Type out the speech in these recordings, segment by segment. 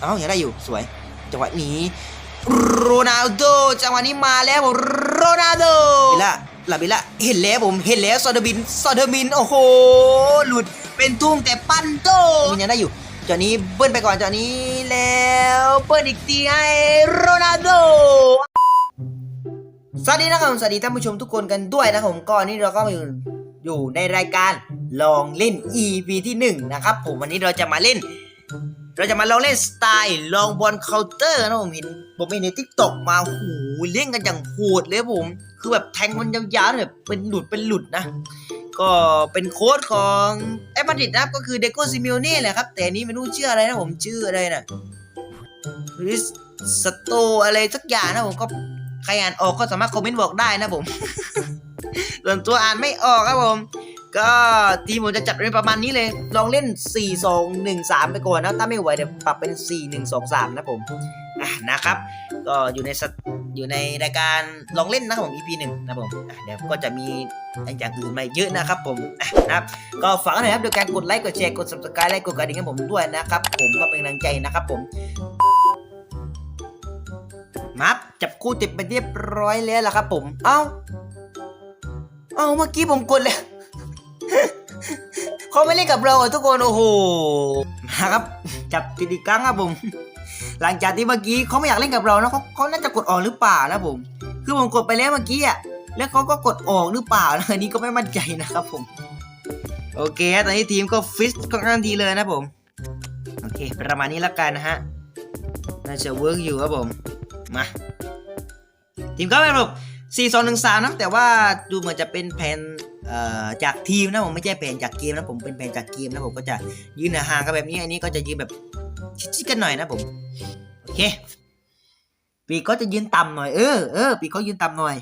เอ้ายังได้อยู่สวย จังหวะนี้โรนัลโดจังหวะนี้มาแล้วผมโรนัลโดบิละลาบิละเห็นแล้วผมเห็นแล้วซอเดอร์บินซอเดอร์บินโอ้โหหลุดเป็นทุ่งแต่ปั้นโตมันยังได้อยู่จอนี้เบิ้ลไปก่อนจอนี้แล้วเบิ้ลอีกทีให้โรนัลโดสวัสดีนะครับผมสวัสดีท่านผู้ชมทุกคนกันด้วยนะครับผมก่อนนี้เราก็มาอยู่อยู่ในรายการลองเล่น EP ที่หนึ่งนะครับผมวันนี้เราจะมาเล่น เราจะมาลองเล่นสไตล์ลองบอลเคาน์เตอร์นะผมเห็นผมเห็นในทิกตอกมาหูเล่นกันอย่างโหดเลยผม คือแบบแทงมันยาวๆแบบเป็นหลุดเป็นหลุดนะ ก็เป็นโค้ดของแอปมาดริดนะครับก็คือเดโกซิมิโอเน่แหละครับ แต่นนี้ไม่รู้ชื่ออะไรนะผมชื่ออะไรนะริสสโตอะไรสักอย่างนะผมก็ใครอ่านออกก็สามารถคอมเมนต์บอกได้นะผม ส่วนตัวอ่านไม่ออกครับผม ก็ทีมผมจะจัดเป็นประมาณนี้เลย ลองเล่น 4 2 1 3 ไปก่อนนะ ถ้าไม่ไหวเดี๋ยวปรับเป็น 4 1 2 3 นะผมะนะครับ ก็อยู่ในอยู่ในรายการลองเล่นนะครับผม EP หนึ่งนะผมะเดี๋ยวก็จะมีอย่างอื่นมาเยอะนะครับผมะนะครับ ก็ฝากหน่อยครับโดยการกดไลค์กดแชร์กด subscribe และกดกระดิ่งให้ผมด้วยนะครับ ผมก็เป็นกำลังใจนะครับผมมับจับคู่ติดไปเรียบร้อยแล้วล่ะครับผม เอ้า เอ้าเมื่อกี้ผมกดแล้วเขาไม่เล่นกับเราทุกคนโอ้โหมาครับ จับติดกั้งครับผม หลังจากที่เมื่อกี้เขาไม่อยากเล่นกับเรานะเขาเขาน่าจะกดออกหรือเปล่านะผม คือผมกดไปแล้วเมื่อกี้อะแล้วเขาก็กดออกหรือเปล่านะอันนี้ก็ไม่มั่นใจนะครับผม โอเคตอนนี้ทีมก็ฟิตค่อนข้างดีเลยนะผม โอเค ประมาณนี้แล้วกันนะฮะน่าจะเวิร์กอยู่ครับผมมาทีมก็เป็นแบบ 4 2 1 3นะแต่ว่าดูเหมือนจะเป็นแผนเอ่อจากทีมนะผมไม่ใช่แผนจากเกมนะผมเป็นแผนจากเกมนะผมก็จะยืนห่างกันแบบนี้อันนี้ก็จะยืนแบบชิดๆกันหน่อยนะผมโอเค ปีก็จะยืนต่ำหน่อยเออเออปีกเขายืนต่ำหน่อย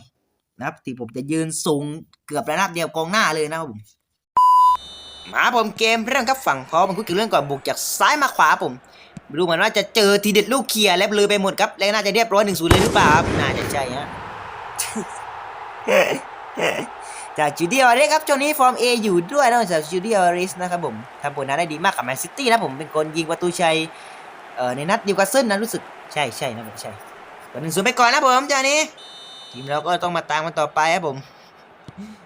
นะครับที่ผมจะยืนสูงเกือบระนาบเดียวกองหน้าเลยนะครับผมมาผมเกมเรื่องครับฝั่งพอมันคุยกันเรื่องก่อนบุกจากซ้ายมาขวาผมดูเหมือนว่าจะเจอทีเด็ดลูกเคลียร์แล้วเลยไปหมดครับแล้วน่าจะเรียบร้อยหนึ่งศูนย์เลยหรือเปล่าครับน่าจะใช่ฮะ จากจูเดียริสครับช่วงนี้ฟอร์ม A อยู่ด้วยนะจากจูเดียริสนะครับผมทำผลงานได้ดีมากกับแมนซิตี้นะผมเป็นคนยิงประตูชัยเอ่อในนัดนิวคาสเซิลนะรู้สึกใช่ใช่นะผมใช่ก็หนึ่งศูนย์ไปก่อนนะผมจานี้ทีมเราก็ต้องมาตามมันต่อไปครับผม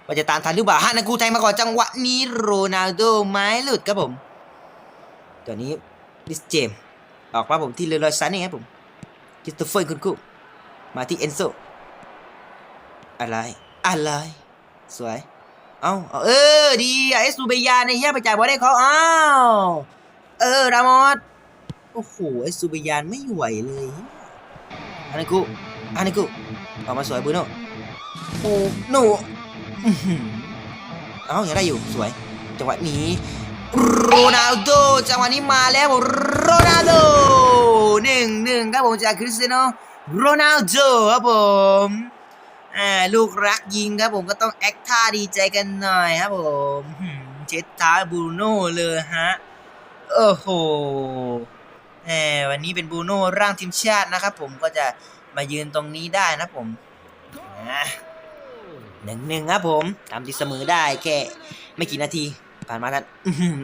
ว่าจะตามทันหรือเปล่าฮานากูไทยมาก่อนจังหวะนี้โรนัลโดไม้หลุดครับผมตัวนี้ดิสเจมออกมาผมที่เลรอยซันนี่ครับผมคริสโตเฟอร์คุณคู่มาที่เอนโซ อะไร อะไร สวย เอ้าเอาเออ ดีเอสซูเบยาในเฮียไปจ่ายบอลให้เขาอ้าวเออรามอสโอ้โหเอสซูเบยานไม่ไหวเลยอันนี้กูอันนี้กูออกมาสวยบูโน่โอ้โนอื้อหือเอ้ายังได้อยู่สวย จังหวะนี้โรนัลโดจังหวะนี้มาแล้วผมโรนัลโดหนึ่งหนึ่งครับผมจากคริสเตียโนโรนัลโดครับผม อ่าลูกรักยิงครับผมก็ต้องแอคท่าดีใจกันหน่อยครับผมเจ็ดท้าบูโน่เลยฮะโอ้โหแหมวันนี้เป็นบูโน่ร่างทีมชาตินะครับผมก็จะมายืนตรงนี้ได้นะผมหนึ่งหนึ่งครับผมทำตีเสมอได้แค่ไม่กี่นาที ผ่านมานั้น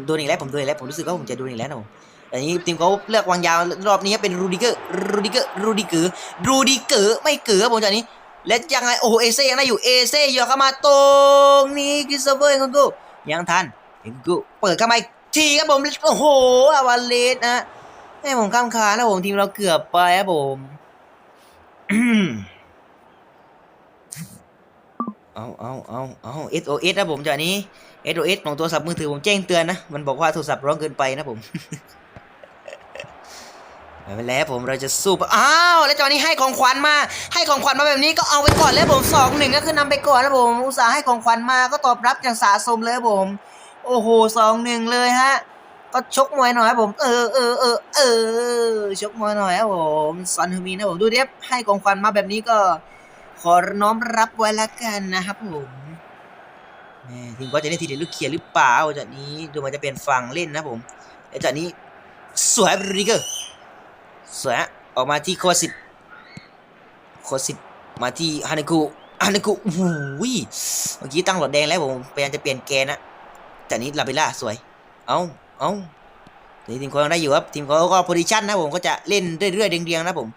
โดนอีกแล้วผมโดนอีกแล้วผมรู้สึกว่าผมจะโดนอีกแล้วนะผมแต่นี้ทีมเขาเลือกวางยาวรอบนี้เป็นรูดิเกอร์รูดิเกอร์รูดิเกอร์รูดิเกอร์ไม่เกือครับผมจากนี้ และยังไง โอ้โห เอเซ่ยังได้อยู่ เอเซ่โยกเข้ามาตรงนี้คริสโตเฟอร์คุณกูยังทันเห็นกูเปิดเข้ามาอีกทีครับผม โอ้โห อาวาเลสนะให้ผมข้ามคานนะผมทีมเราเกือบไปครับผมอืมเอาเอาเอาเอา SOS นะผมจากนี้ SOS ของโทรศัพท์มือถือผมแจ้งเตือนนะ มันบอกว่าโทรศัพท์ร้องเกินไปนะผม ไม่เป็นไรผมเราจะสู้ปะอ้าวแล้วจังหวะนี้ให้ของขวัญมา ให้ของขวัญมาแบบนี้ก็เอาไปก่อนแล้วผมสองหนึ่งก็คือนำไปก่อนแล้วผมอุตส่าห์ให้ของขวัญมาก็ตอบรับอย่างสะสมเลยผม โอ้โหสองหนึ่งเลยฮะก็ชกมวยหน่อยครับผมเออเออเออเออชกมวยหน่อยครับผมซอนฮูมินะผมดูเด็บให้ของขวัญมาแบบนี้ก็ ขอน้อมรับไว้ละกันนะครับผมแหม่ทีมก็จะได้ทีเด็ดลูกเขียหรือเปล่าจากนี้ดูมันจะเป็นฝั่งเล่นนะผมแล้วจากนี้สวยบริเกอร์ สวยฮะออกมาที่โคสิตโคสิตมาที่ฮานิกุฮานิกุโอ้โหเมื่อกี้ตั้งหลอดแดงแล้วผมพยายามจะเปลี่ยนแกนนะแต่นี้ลาเบล่าสวยเอาเอาทีมเขาได้อยู่ครับทีมเขาก็โพซิชันนะผมก็จะเล่นเรื่อยๆเรียงๆนะผม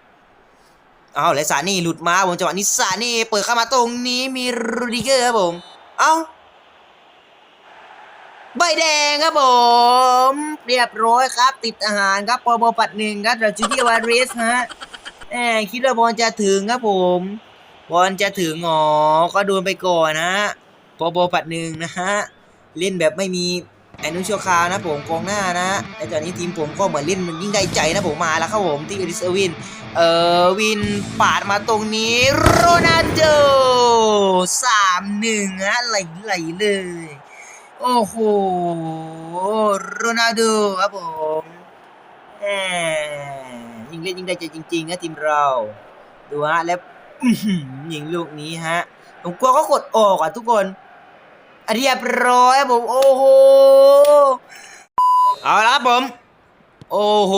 เอาและซานี่หลุดมาผมจังหวะนี้ซานี่เปิดเข้ามาตรงนี้มีรูดิเกอร์ครับผมเอ้า ใบแดงครับผม เรียบร้อยครับ ติดอาหารครับปอบปัดหนึ่งครับจาจูเดียวาริสฮะแหมคิดว่าบอลจะถึงครับผมบอลจะถึงอ๋อก็โดนไปก่อนนะฮะปอบปัดหนึ่งนะฮะเล่นแบบไม่มีไอ้นุชัวคาวนะผมกองหน้านะแต่ตอนนี้ทีมผมก็เหมือนเล่นมันยิ่งได้ใจนะผมมาแล้วครับผมที่เอริสเอวิน เออวินปาดมาตรงนี้โรนัลโดสามหนึ่งฮะไหลๆเลย โอ้โหโรนัลโดครับผมแหมยิงเล่นยิงได้ใจจริงๆนะทีมเรา ดูฮะ แล้วยิงลูกนี้ฮะ ผมกลัวเขากดออกอะทุกคนเรียบร้อยครับผม โอ้โห เอาละครับผม โอ้โห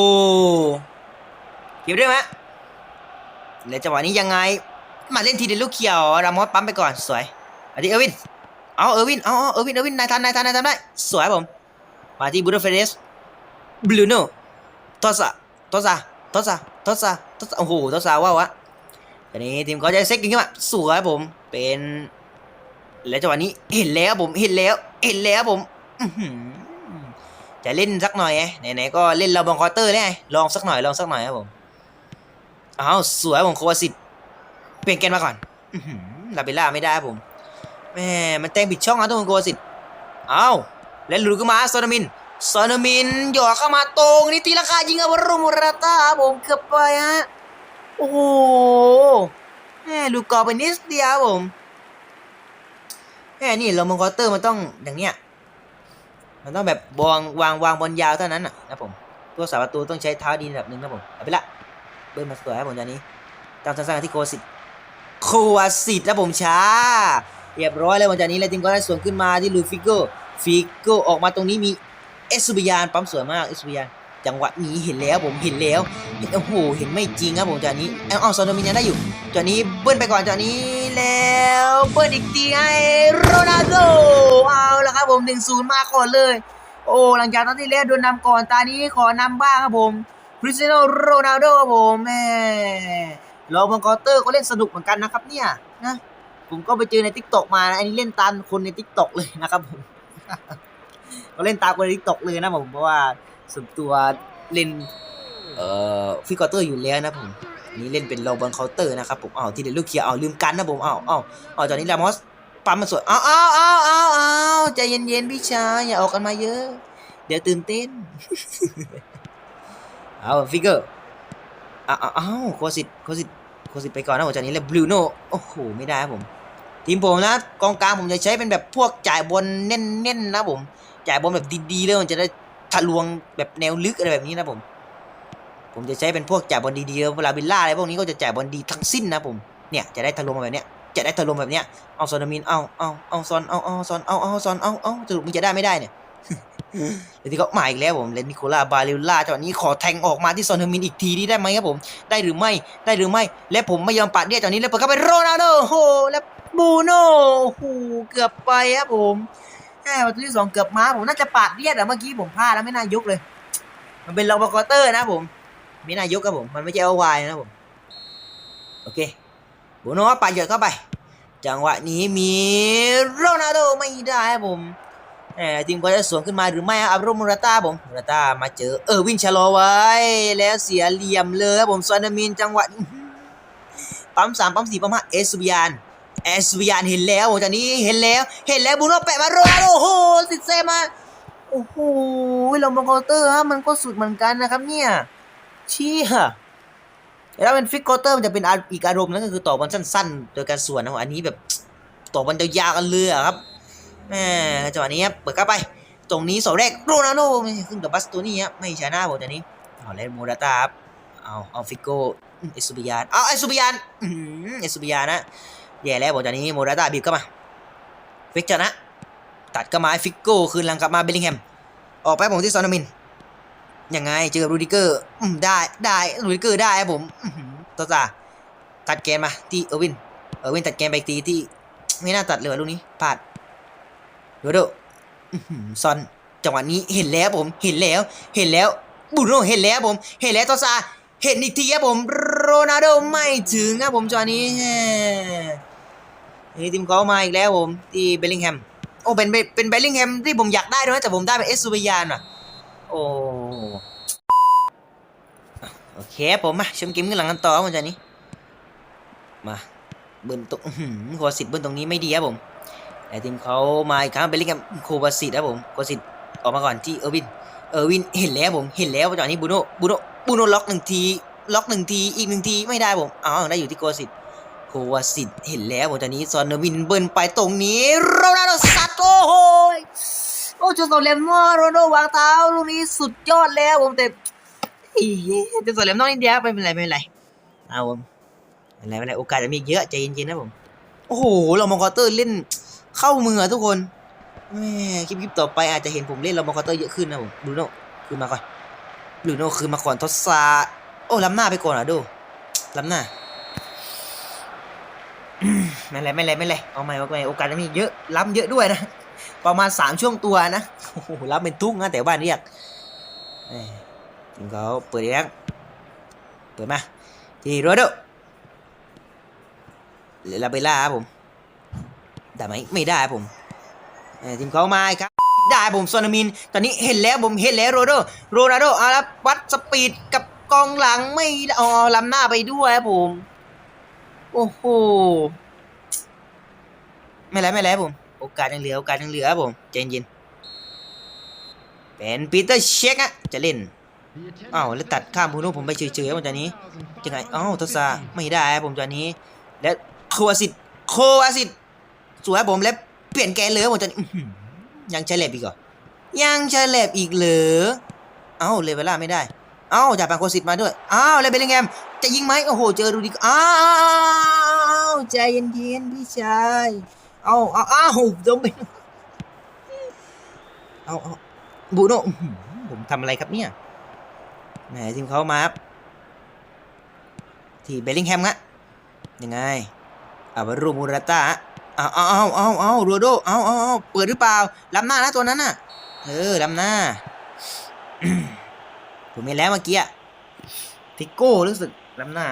เก็บได้ไหมแล้วจังหวะนี้ยังไง มาเล่นทีเดียวลูกเขียวรามอสปั๊มไปก่อน สวยมาที่เอวิน เอาเออร์วินเอาเออร์วินเออร์วินนายทันนายทันนายทันได้ สวยผมมาที่บูโดเฟเดสบลูโน่ทอสซาทอสซาทอสซาทอสซาทอสซาโอ้โหทอสซาว้าวะตอนนี้ทีมเขาจะเซ็กกันขึ้นมาสวยผม เป็น แล้วจังหวะนี้เห็นแล้วผมเห็นแล้ว เห็นแล้วผมจะเล่นสักหน่อยไงไหนๆก็เล่นเราบังคอเตอร์ได้ไงลองสักหน่อยลองสักหน่อยครับผมอ้าวสวยผมโควาสิตเปลี่ยนแกนมาก่อนอืลาเบลล่าไม่ได้ครับผม แม่มันแต่งผิดช่องนะทุกคนโควสิตอ้าแล้วหลุดขึ้นมาโซนมินโซนมินหยอดเข้ามาตรงนี้ตีราคายิงอารุมราตาผมเกือบไปฮะโอ้โหแม่ลูกกอบไปนิดเดียวผมแค่นี่เรามังกรเตอร์มันต้องอย่างเนี้ยมันต้องแบบวางวางวางบอลยาวเท่านั้นน่ะนะผมตัวสาประตูต้องใช้เท้าดีระดับหนึ่งนะผมเอาไปละเบิ้ลมาสวยครับผมตอนนี้ตามสั้นๆที่โคสิตโควาสิตแล้วผมช้า เรียบร้อยแล้ววันจากนี้แล้วทีมก็ได้สวนขึ้นมาที่ลูฟิโกฟิโกออกมาตรงนี้มีเอสซูบิยานปั๊มสวยมากเอสซูบิยานจังหวะนี้เห็นแล้วผมเห็นแล้วโอ้โหเห็นไม่จริงครับผมจากนี้เอาเอาโซโนมินยังได้อยู่จากนี้เบิ้ลไปก่อนจากนี้แล้วเบิ้ลอีกทีให้โรนัลโดเอาละครับผมหนึ่งศูนย์มาก่อนเลย โอ้หลังจากตอนที่แล้วโดนนำก่อนตานี้ขอนำบ้างครับผมคริสเตียโนโรนัลโดครับผมแม่เราบังกอเตอร์ก็เล่นสนุกเหมือนกันนะครับเนี่ยนะ ผมก็ไปเจอในทิกตอกมานะอันนี้เล่นตามคนในทิกตอกเลยนะครับผมก็เล่นตามคนในทิกตอกเลยนะผมเพราะว่าส่วนตัวเล่นเอ่อฟิกอเตอร์อยู่แล้วนะผมนนี้เล่นเป็นโรบังเคาน์เตอร์นะครับผมอ้าวที่เด็ดลูกเขียวอ้าวลืมกันนะผมอ้าวอ้าวอ้าวตอนนี้ลามอสปั๊มมันสวยอ้าวอ้าวอ้าวอ้าวอ้าวใจเย็นๆพี่ชายอย่าออกกันมาเยอะ เดี๋ยวตื่นเต้นเอาฟิกเกอร์อ้าวอ้าวอ้าวโคสิตโคสิตโคสิตไปก่อนนะผมจากนี้แล้วบลูโน่โอ้โหไม่ได้ครับผม ทีมผมนะกองกลางผมจะใช้เป็นแบบพวกจ่ายบอลเน้นๆนะผมจ่ายบอลแบบดีๆเลยมันจะได้ทะลวงแบบแนวลึกอะไรแบบนี้นะผม ผมจะใช้เป็นพวกจ่ายบอลดีๆเวลาบิลล่าอะไรพวกนี้ก็จะจ่ายบอลดีทั้งสิ้นนะผมเนี่ยจะได้ทะลวงแบบเนี้ยจะได้ทะลวงแบบเนี้ยเอาซอนามินเอาเอาเอาซอนเอาเอาซอนเอาเอาซอนเอาเอาสรุปมึงจะได้ไม่ได้เนี่ยเดี๋ยวที่เขามาอีกแล้วผมเลนิโคล่าบาลิลล่าจังหวะนี้ขอแทงออกมาที่ซอนเฮอร์มินอีกทีนี้ได้ไหมครับผม ได้หรือไม่ได้หรือไม่ และผมไม่ยอมปัดเนี่ยจังหวะนี้แล้วเปิดเข้าไปโรนัลโดโอ้โหแล้ว บูโน่โอ้โหเกือบไปครับผมแหมประตูที่สองเกือบมาผมน่าจะปาดเรียดอะเมื่อกี้ผมพลาดแล้วไม่น่ายกเลย มันเป็นลองบอลคอเตอร์นะผมไม่น่ายกครับผมมันไม่ใช่เอาวายนะผมโอเคบูโน่ปาดหยดเข้าไป จังหวะนี้มีโรนัลโดไม่ได้ครับผมแหมทีมก็จะสวนขึ้นมาหรือไม่อับรุมูราต้าผมมูราต้ามาเจอเออวินชาโลไว้แล้วเสียเหลี่ยมเลยครับผมซอนามินจังหวะปั๊มสามปั๊มสี่ปั๊มห้าเอสบิยาน เอสบิยานเห็นแล้วโอ้จากนี้เห็นแล้ว เห็นแล้วบูโน่แปะมาโรนัลโอ้โหสิเซมาโอ้โหลงบังเคาน์เตอร์ฮะมันก็สุดเหมือนกันนะครับเนี่ยเชี่ยแล้วเป็นฟิกเคาน์เตอร์มันจะเป็นอีกอารมณ์นั่นก็คือต่อบอลสั้นๆ โดยการสวนนะอันนี้แบบต่อบอลยาวๆกันเลยอะครับแหมจังหวะนี้เปิดเข้าไป ตรงนี้เสาแรกโรนัลโดไม่ขึ้นกับบัสตัวนี้ครับไม่ชนะบอกจังนี้เอาแล้วโมราตาครับเอาเอาฟิกโกเอสุบิยานเอาเอสุบิยานเอสุบิยานนะ แย่แล้วบอกจังนี้โมราตาบีบเข้ามาฟิกชนะ ตัดเข้ามาให้ฟิกโก้คืนหลังกลับมาเบลลิงแฮม ออกไปผมที่ซอนามิน ยังไงเจอรูดิเกอร์ได้ได้รูดิเกอร์ได้ครับผมต่อจ่าตัดแกนมาที่เออร์วิน เออร์วินตัดแกนไปอีที่ไม่น่าตัดเลยลูกนี้พลาดโดโดซอนจังหวะนี้เห็นแล้วผมเห็นแล้ว เห็นแล้วบูโน่เห็นแล้วผม เห็นแล้วตอซาเห็นอีกทีครับผม โรนัลโดไม่ถึงครับผมจังหวะนี้ นี่ทีมเขามาอีกแล้วผมที่เบลลิงแฮมโอ้เป็นเป็นเป็นเบลลิงแฮมที่ผมอยากได้ด้วยนะแต่ผมได้เป็นเอสซูเบยานอะโอ้โอเคผมมาชมเกมกันหลังกันต่อครับผมจังนี้ มาเบิ้ลตรงอื้อหือโคสิตเบิ้ลตรงนี้ไม่ดีครับผมแต่ทีมเขามาอีกครั้งเป็นลิงกับโควาสิตครับผมโควาสิตออกมาก่อนที่เออร์วินเออร์วินเห็นแล้วผมเห็นแล้วจังหวะนี้บูโน่บูโน่บูโน่ล็อกหนึ่งทีล็อกหนึ่งทีอีกหนึ่งทีไม่ได้ผมอ้าวได้อยู่ที่โคสิต โควาสิตเห็นแล้วผมตอนนี้ซอนเนวินเบิร์นไปตรงนี้โรนัลโดซัดโอ้โหยโอ้จุดสองเหลี่ยมมอโรนัลโดวางเท้าลูกนี้สุดยอดแล้วผมแต่จุดสองเล่มนอกนิดเดียวไม่เป็นไรไม่เป็นไรเอาผมไม่เป็นไรไม่ไรโอกาสจะมีเยอะใจเย็นๆนะผม โอ้โหเรามองคอเตอร์เล่นเข้ามือทุกคนแม่คลิปต่อไปอาจจะเห็นผมเล่นเรามองคอเตอร์เยอะขึ้นนะผมบูโน่คืนมาก่อนบูโน่คืนมาก่อนทศซาโอ้ล้ำหน้าไปก่อนอะดูล้ำหน้า ไม่เป็นไม่เป็นไม่เป็นไรเอาใหม่เอาใหม่โอกาสมีเยอะล้ำเยอะด้วยนะ ประมาณสามช่วงตัวนะโอ้โหล้ำเป็นทุกนะแต่บ้านเรียกเอ้ยทีมเขาเปิดอีกแล้วเปิดมาทีโรนโดหรือลาเบล่าครับผมได้ไหมไม่ได้ผมทีมเขามาครับได้ผมโซนามิน ตอนนี้เห็นแล้วผมเห็นแล้วโรนโดโรนัลโดเอาละวัดสปีดกับกองหลังไม่ได้อ๋อลำหน้าไปด้วยครับผม โอ้โห ไม่แล้วไม่แล้วผม โอกาสยังเหลือโอกาสยังเหลือครับผมใจเย็นเป็นปีเตอร์เช็คอะจะเล่นอ้าวแล้วตัดข้ามพูโน่ผมไปเฉยๆครับผมตอนนี้ยังไงอ้าวทศาไม่ได้ครับผมตอนนี้ และโควาสิตโควาสิตสวยครับผมและเปลี่ยนแกนเลยครับผมตอนนี้ยังใช้แลบอีกเหรอยังใช้แลบอีกเหรอเอ้าเลเวล่าไม่ได้เอ้าจากปางโควาสิตมาด้วยอ้าวแล้วเบลลิงแฮมจะยิงไหมโอ้โหเจอรูดิกอ้าวใจเย็นๆพี่ชาย เอาเอาเอาโดนไปเอาเอาบูโน่อื้อหือผมทำอะไรครับเนี่ยแหมทีมเขามาครับที่เบลลิงแฮมฮะยังไงอาบารูมูราตาเอาเอาเอาเอาเอาโรโดเอาเอาเอาเปิดหรือเปล่าล้ำหน้านะตัวนั้นน่ะ เออล้ำหน้า ผมเห็นแล้วเมื่อกี้อะทิโก้รู้สึกล้ำหน้า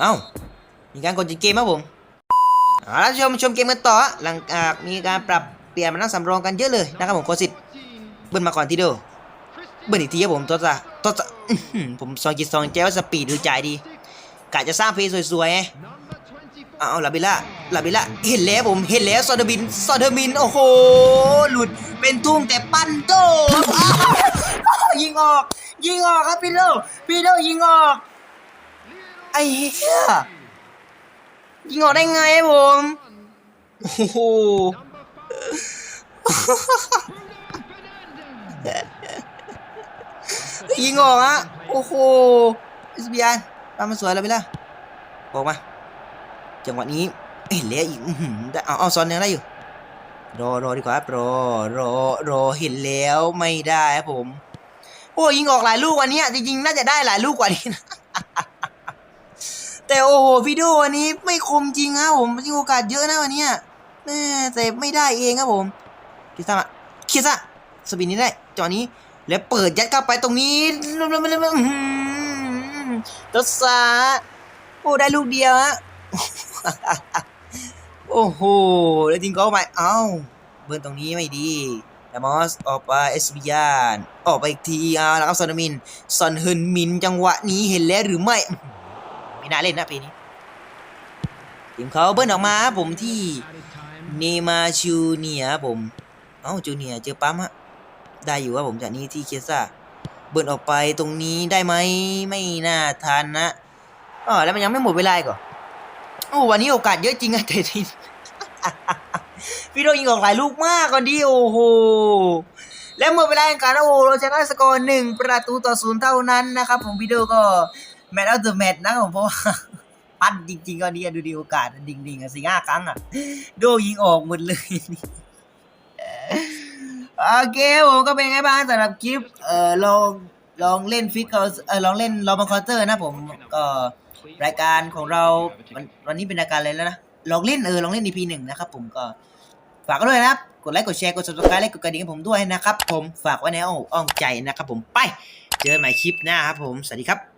เอ้า มีการกดจิตเกมครับผมเอาละชมชมเกมกันต่อหลังจากมีการปรับเปลี่ยนมานั่งสำรองกันเยอะเลยนะครับผมโคสิตเบิ้ลมาก่อนทีเดียวเบิร์นอีกทีครับผมตัวจะตัวจะผมซองจิตซองแจ้วาสปีดหรือจ่ายดีกะจะสร้างเพย์สวยๆไงเอาลาบิล่าลาบิล่าเห็นแล้วผมเห็นแล้วซอเดอร์บินซอเดอร์บินโอ้โหหลุดเป็นทุ่งแต่ปั้นโตยิงออก ยิงออกครับพี่โลพี่โลยิงออก อ้เหี้ยยิงออกได้ไงผมโอ้โหยิงออกฮะโอ้โหอิสเบียนตามมาสวยแล้วไปละบอกมา จังหวะนี้เห็นแล้วอีกอื้อหือแต่เอาเอาซอนยังได้อยู่ รอรอดีกว่าครับรอรอรอเห็นแล้วไม่ได้ครับผม โอ้ยิงออกหลายลูกวันเนี้ยจริงๆน่าจะได้หลายลูกกว่านี้นะ แต่โอ้โหวิดีโอวันนี้ไม่คมจริงครับผมจริงโอกาสเยอะนะวันนี้ยแม่แต่ไม่ได้เองครับผมคิดซะคิดซะสปีดนี้ได้จอนี้แล้วเปิดยัดเข้าไปตรงนี้ตัวซาโอ้ได้ลูกเดียวฮะโอ้โหแล้วจริงก็ไปเอ้าเบิร์นตรงนี้ไม่ดีดามอสออกไปเอสบิยานออกไปอีกทีอ่าแล้วครับซอนมินซอนเฮินมินจังหวะนี้เห็นแล้วหรือไม่ ไม่น่าเล่นนะปีนี้ทีมเขาเบิ้ลออกมาผมที่เนมาชูเนียผมเอ้าจูเนียเจอปั๊มฮะได้อยู่ครับผมจากนี้ที่เคซ่าเบิร์นออกไปตรงนี้ได้ไหมไม่น่าทันนะอ๋อแล้วมันยังไม่หมดเวลาก่อนโอ้วันนี้โอกาสเยอะจริงอะแต่ทีพี่โดยิงออกหลายลูกมากก่อนดีโอ้โหแล้วหมดเวลาแข่งขันโอ้โหเราชนะสกอร์หนึ่งประตูต่อศูนย์เท่านั้นนะครับผมพี่โดก็ แมตช์เอาเดอะแมตช์นะผมเพราะว่าปั้นจริงๆก็ดีอะดูดีโอกาสดิ่งๆอะสี่ห้าครั้งอะโดยิงออกหมดเลยโอเคผมก็เป็นไงบ้างสำหรับคลิปเอ่อลองลองเล่นฟิกเอเอลองเล่นลอบังคอเตอร์นะผมก็รายการของเราวันวันนี้เป็นรายการอะไรแล้วนะลองเล่นเออลองเล่น EP หนึ่งนะครับผมก็ฝากกันด้วยนะครับกดไลค์กดแชร์กด subscribe และกดกระดิ่งให้ผมด้วยนะครับ ผมฝากไว้ในอ้อมอ้อมใจนะครับ ผมไป เจอกันใหม่คลิปหน้าครับผมสวัสดีครับ